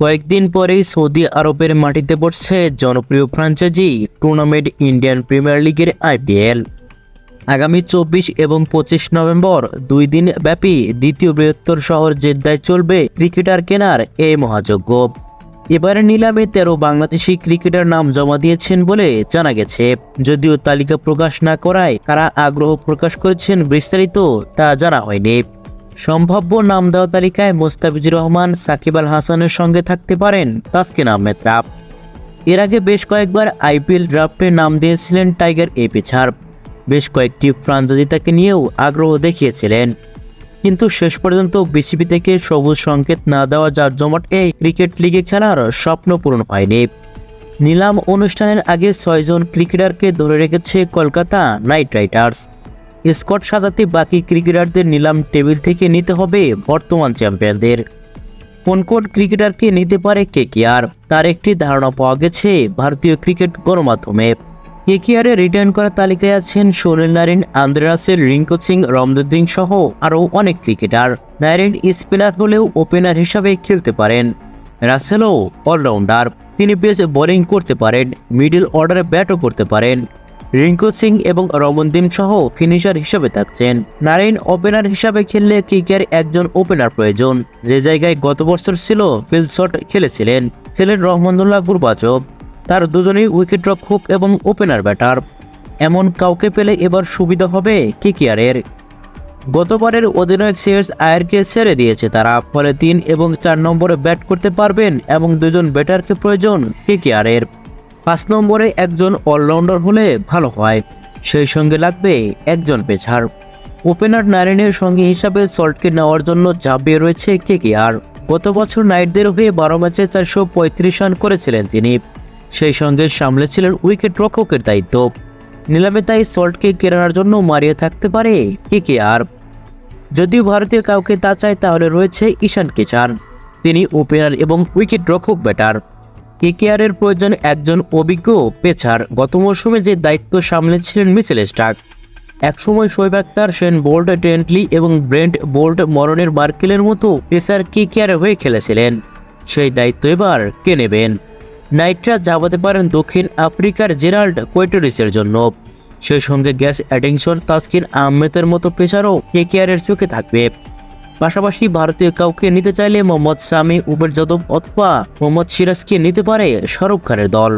কয়েকদিন পরেই সৌদি আরবের মাটিতে পড়ছে জনপ্রিয় ফ্রাঞ্চাইজি টুর্নামেন্ট ইন্ডিয়ান প্রিমিয়ার লিগের আইপিএল। আগামী চব্বিশ এবং পঁচিশ নভেম্বর দুই দিন ব্যাপী দ্বিতীয় বৃহত্তর শহর জেদ্দায় চলবে ক্রিকেটার কেনার এই মহাযজ্ঞ। এবারে নিলামে তেরো বাংলাদেশি ক্রিকেটার নাম জমা দিয়েছেন বলে জানা গেছে। যদিও তালিকা প্রকাশ না করায় কারা আগ্রহ প্রকাশ করেছেন বিস্তারিত তা জানা হয়নি। সম্ভাব্য নাম দেওয়া তালিকায় মোস্তাফিজুর রহমান, সাকিব আল হাসানের সঙ্গে থাকতে পারেন তাসকিন আহমেদ রাব। এর আগে বেশ কয়েকবার আইপিএল ড্রাফটে নাম দিয়েছিলেন টাইগার এ পিছার বেশ কয়েকটি ফ্রাঞ্চাইজি তাকে নিয়েও আগ্রহ দেখিয়েছিলেন। কিন্তু শেষ পর্যন্ত বিসিবি থেকে সবুজ সংকেত না দেওয়া যার জমাট এই ক্রিকেট লিগে খেলার স্বপ্ন পূরণ হয়নি। নিলাম অনুষ্ঠানের আগে ছয়জন ক্রিকেটারকে ধরে রেখেছে কলকাতা নাইট রাইডার্স। স্কট সাজাতে বাকি ক্রিকেটারদের নিলাম টেবিল থেকে নিতে হবে বর্তমান চ্যাম্পিয়নদের। কোন কোন ক্রিকেটারকে নিতে পারে কে কেকেআর তার একটি ধারণা পাওয়া গেছে ভারতীয় ক্রিকেট গণমাধ্যমে। কে কেকেআরে রিটার্ন করা তালিকায় আছেন sorrel Narine, Andre Russell, Rinku Singh রমদুদ্দিন সহ আরও অনেক ক্রিকেটার। নারিন স্পিনার হলেও ওপেনার হিসাবে খেলতে পারেন। রাসেলও অলরাউন্ডার। তিনি বেশ বোলিং করতে পারেন, মিডল অর্ডারে ব্যাটও করতে পারেন। রিঙ্কু সিং এবং রমনদীপ সহ ফিনিশার হিসাবে থাকছেন। নারায়ণ ওপেনার হিসাবে খেললে কিকের একজন ওপেনার প্রয়োজন। যে জায়গায় গত বছর ছিল, ফিল্ড শট খেলেছিলেন। ছিলেন রহমানুল্লাহ গুরবাচব তার দুজনেই উইকেট রক্ষক এবং ওপেনার ব্যাটার। এমন কাউকে পেলে এবার সুবিধা হবে কেকিয়ারের গতবারের অধিনায়ক সিয়ার্স আয়ারকে ছেড়ে দিয়েছে তারা। ফলে তিন এবং চার নম্বরে ব্যাট করতে পারবেন এবং দুজন ব্যাটারকে প্রয়োজন কেকেআরের। পাঁচ নম্বরে একজন অলরাউন্ডার হলে ভালো হয়। সেই সঙ্গে লাগবে একজন পেছার। ওপেনার নারায়ণের সঙ্গে হিসাবে সল্টকে নেওয়ার জন্য ঝাঁপিয়ে রয়েছে কে কে আর গত বছর নাইটদের হয়ে বারো ম্যাচে চারশো পঁয়ত্রিশ রান করেছিলেন তিনি। সেই সঙ্গে সামলেছিলেন উইকেট রক্ষকের দায়িত্ব। নিলামে তাই সল্টকে কেনার জন্য মারিয়ে থাকতে পারে কে কে আর যদিও ভারতীয় কাউকে তা চায় তাহলে রয়েছে ঈশান কিষান তিনি ওপেনার এবং উইকেট রক্ষক ব্যাটার। কেকেআরের প্রয়োজন একজন অভিজ্ঞ পেছার। গত মৌসুমে যে দায়িত্ব সামলেছিলেন মিচেল স্টার্ক, একসময় শোয়েব আক্তার সেন বোল্ট টেন্টলি এবং ব্রেন্ট বোল্ট মরণের মার্কেলের মতো পেসার কেকেআর হয়ে খেলেছিলেন। সেই দায়িত্ব এবার কে নেবেন? নাইটরা যাবাতে পারেন দক্ষিণ আফ্রিকার জেরাল্ড কোয়েটোরিসের জন্য। সেই সঙ্গে গ্যাস অ্যাডিংশন তাসকিন আহমেদের মতো পেশারও কেকেআরের চোখে থাকবে। পাশাপাশি ভারতীয় কাউকে নিতে চাইলে মোহাম্মদ সামি উবের যাদব অথবা মোহাম্মদ সিরাজকে নিতে পারে শাহরুখ খানের দল।